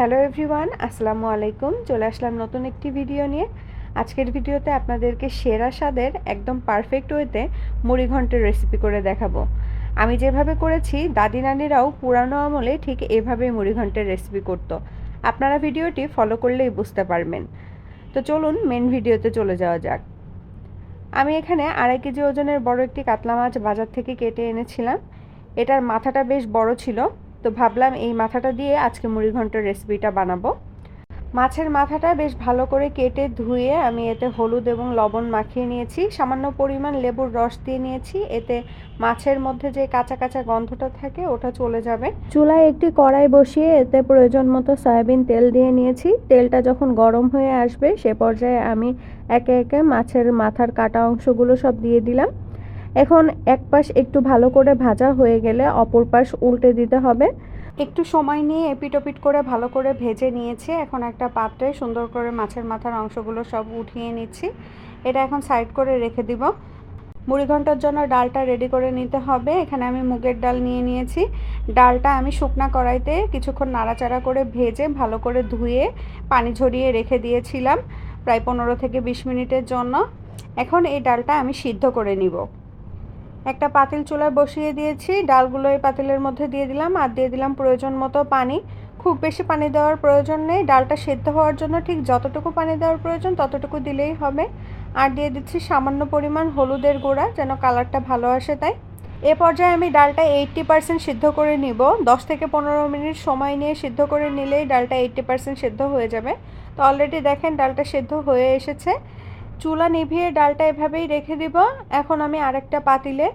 Hello everyone, আসসালামু আলাইকুম। চলে আসলাম নতুন একটি ভিডিও নিয়ে। আজকের ভিডিওতে আপনাদেরকে সেরা স্বাদের, একদম পারফেক্ট ওয়েতে মুড়ি ঘন্টের রেসিপি করে দেখাবো। আমি যেভাবে করেছি, দাদি নানিরাও পুরানো আমলে ঠিক এভাবেই মুড়ি ঘন্টের রেসিপি করতো। আপনারা ভিডিওটি ফলো করলেই বুঝতে পারবেন। তো চলুন মেন ভিডিওতে চলে যাওয়া যাক। আমি এখানে আড়াই কেজি ওজনের বড় একটি কাতলা মাছ বাজার থেকে কেটে এনেছিলাম। এটার মাথাটা বেশ বড় ছিল। তো ভাবলাম এই মাথাটা দিয়ে আজকে মুড়ি ঘন্টের রেসিপিটা বানাবো। মাছের মাথাটা বেশ ভালো করে কেটে ধুয়ে আমি এতে হলুদ এবং লবণ মাখিয়ে নিয়েছি। সামান্য পরিমাণ লেবুর রস দিয়ে নিয়েছি। এতে মাছের মধ্যে যে কাঁচা কাঁচা গন্ধটা থাকে, ওটা চলে যাবে। চুলায় একটি কড়াই বসিয়ে এতে প্রয়োজন মতো সয়াবিন তেল দিয়ে নিয়েছি। তেলটা যখন গরম হয়ে আসবে, সে পর্যায়ে আমি একে একে মাছের মাথার কাটা অংশগুলো সব দিয়ে দিলাম। এখন এক পাশ একটু ভালো করে ভাজা হয়ে গেলে অপর পাশ উল্টে দিতে হবে। একটু সময় নিয়ে এপিটোপিট করে ভালো করে ভেজে নিয়েছি। এখন একটা পাত্রে সুন্দর করে মাছের মাথার অংশগুলো সব উঠিয়ে নিচ্ছি। এটা এখন সাইড করে রেখে দিব। মুড়ি ঘণ্টার জন্য ডালটা রেডি করে নিতে হবে। এখানে আমি মুগের ডাল নিয়ে নিয়েছি। ডালটা আমি শুকনা কড়াইতে কিছুক্ষণ নাড়াচাড়া করে ভেজে ভালো করে ধুয়ে পানি ঝরিয়ে রেখে দিয়েছিলাম, প্রায় পনেরো থেকে বিশ মিনিটের জন্য। এখন এই ডালটা আমি সিদ্ধ করে নিব। একটা পাতিল চুলায় বসিয়ে দিয়েছি, ডালগুলো এই পাতিলের মধ্যে দিয়ে দিলাম আর দিয়ে দিলাম প্রয়োজন মতো পানি। খুব বেশি পানি দেওয়ার প্রয়োজন নেই, ডালটা সেদ্ধ হওয়ার জন্য ঠিক যতটুকু পানি দেওয়ার প্রয়োজন ততটুকু দিলেই হবে। আর দিয়ে দিচ্ছি সামান্য পরিমাণ হলুদের গুঁড়া যেন কালারটা ভালো আসে তাই। এ পর্যায়ে আমি ডালটা এইট্টি পার্সেন্ট সিদ্ধ করে নিব। দশ থেকে পনেরো মিনিট সময় নিয়ে সিদ্ধ করে নিলেই ডালটা এইট্টি পার্সেন্ট সিদ্ধ হয়ে যাবে। তো অলরেডি দেখেন ডালটা সিদ্ধ হয়ে এসেছে। চুলা নিভিয়ে ডালটা এভাবেই রেখে দিব। এখন আমি আরেকটা পাতিলে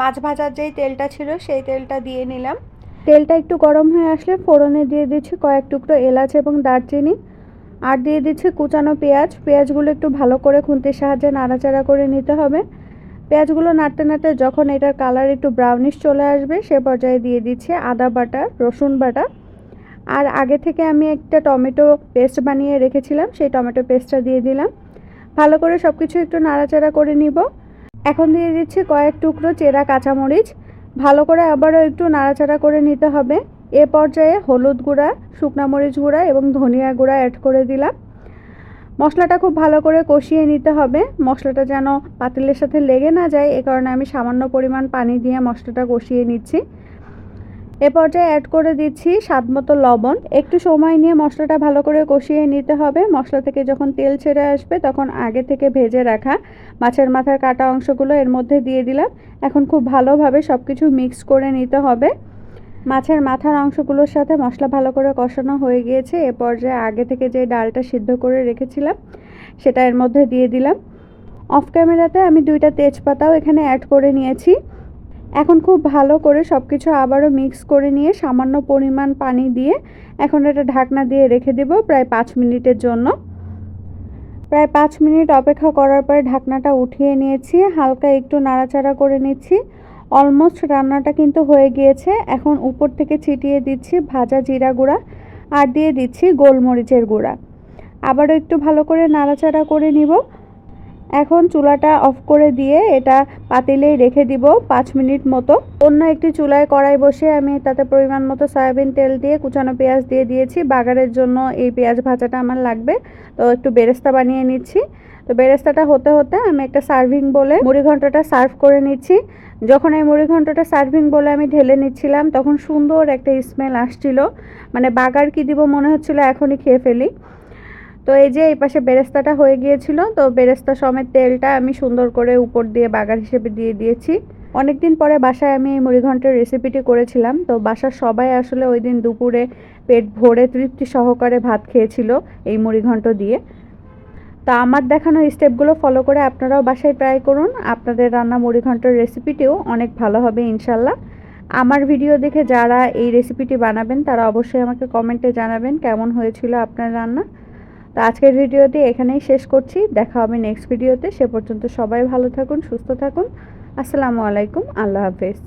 মাছ ভাজার যেই তেলটা ছিল সেই তেলটা দিয়ে নিলাম। তেলটা একটু গরম হয়ে আসলে ফোড়নে দিয়ে দিচ্ছি কয়েক টুকরো এলাচ এবং দারচিনি। আর দিয়ে দিচ্ছি কুচানো পেঁয়াজ। পেঁয়াজগুলো একটু ভালো করে খুন্তির সাহায্যে নাড়াচাড়া করে নিতে হবে। পেঁয়াজগুলো নাড়তে নাড়তে যখন এটার কালার একটু ব্রাউনিশ চলে আসবে, সে পর্যায়ে দিয়ে দিচ্ছি আদা বাটা, রসুন বাটা। আর আগে থেকে আমি একটা টমেটো পেস্ট বানিয়ে রেখেছিলাম, সেই টমেটো পেস্টটা দিয়ে দিলাম। ভালো করে সব কিছু একটু নাড়াচাড়া করে নিব। এখন দিয়ে দিচ্ছি কয়েক টুকরো চেরা কাঁচামরিচ। ভালো করে আবারও একটু নাড়াচাড়া করে নিতে হবে। এ পর্যায়ে হলুদ গুঁড়া, শুকনা মরিচ গুঁড়া এবং ধনিয়া গুঁড়া অ্যাড করে দিলাম। মশলাটা খুব ভালো করে কষিয়ে নিতে হবে। মশলাটা যেন পাতিলের সাথে লেগে না যায়, এ কারণে আমি সামান্য পরিমাণ পানি দিয়ে মশলাটা কষিয়ে নিচ্ছি। এ পর্যায়ে অ্যাড করে দিচ্ছি স্বাদ মতো লবণ। একটু সময় নিয়ে মশলাটা ভালো করে কষিয়ে নিতে হবে। মশলা থেকে যখন তেল ছেড়ে আসবে তখন আগে থেকে ভেজে রাখা মাছের মাথার কাটা অংশগুলো এর মধ্যে দিয়ে দিলাম। এখন খুব ভালোভাবে সব কিছু মিক্স করে নিতে হবে। মাছের মাথার অংশগুলোর সাথে মশলা ভালো করে কষানো হয়ে গিয়েছে। এ পর্যায়ে আগে থেকে যে ডালটা সিদ্ধ করে রেখেছিলাম সেটা এর মধ্যে দিয়ে দিলাম। অফ ক্যামেরাতে আমি দুইটা তেজপাতাও এখানে অ্যাড করে নিয়েছি। এখন খুব ভালো করে সব কিছু আবারও মিক্স করে নিয়ে সামান্য পরিমাণ পানি দিয়ে এখন এটা ঢাকনা দিয়ে রেখে দেব প্রায় পাঁচ মিনিটের জন্য। প্রায় পাঁচ মিনিট অপেক্ষা করার পরে ঢাকনাটা উঠিয়ে নিয়েছি, হালকা একটু নাড়াচাড়া করে নিচ্ছি। অলমোস্ট রান্নাটা কিন্তু হয়ে গিয়েছে। এখন উপর থেকে ছিটিয়ে দিচ্ছি ভাজা জিরা গুঁড়া আর দিয়ে দিচ্ছি গোলমরিচের গুঁড়া। আবারও একটু ভালো করে নাড়াচাড়া করে নিব। এখন চুলাটা অফ করে দিয়ে এটা পাতিলেই রেখে দিব পাঁচ মিনিট মতো। অন্য একটি চুলায় কড়াই বসে আমি তাতে পরিমাণ মতো সয়াবিন তেল দিয়ে কুচানো পেঁয়াজ দিয়ে দিয়েছি। বাগারের জন্য এই পেঁয়াজ ভাজাটা আমার লাগবে। তো একটু বেরেস্তা বানিয়ে নিচ্ছি। তো বেরেস্তাটা হতে হতে আমি একটা সার্ভিং বলে মুড়ি ঘন্টটা সার্ভ করে নিচ্ছি। যখন এই মুড়ি ঘন্টটা সার্ভিং বলে আমি ঢেলে নিচ্ছিলাম, তখন সুন্দর একটা স্মেল আসছিল। মানে বাগার কি দিব মনে হচ্ছিল এখনই খেয়ে ফেলি। তো এই যে এই পাশে বেরেস্তাটা হয়ে গিয়েছিল, তো বেরেস্তা সমেত তেলটা আমি সুন্দর করে উপর দিয়ে বাগার হিসেবে দিয়ে দিয়েছি। অনেক দিন পরে বাসায় আমি এই মুড়িঘণ্টের রেসিপিটি করেছিলাম, তো বাসার সবাই আসলে ওই দিন দুপুরে পেট ভরে তৃপ্তি সহকারে ভাত খেয়েছিল এই মুড়িঘণ্ট দিয়ে। তো আমার দেখানো স্টেপগুলো ফলো করে আপনারাও বাসায় ট্রাই করুন, আপনাদের রান্না মুড়িঘণ্টের রেসিপিটিও অনেক ভালো হবে ইনশাল্লাহ আমার ভিডিও দেখে যারা এই রেসিপিটি বানাবেন, তারা অবশ্যই আমাকে কমেন্টে জানাবেন কেমন হয়েছিল আপনার রান্না। তো আজকের ভিডিওটি এখানেই শেষ করছি। দেখা হবে নেক্সট ভিডিওতে সে পর্যন্ত সবাই ভালো থাকুন, সুস্থ থাকুন। আসসালামু আলাইকুম। আল্লাহ হাফেজ।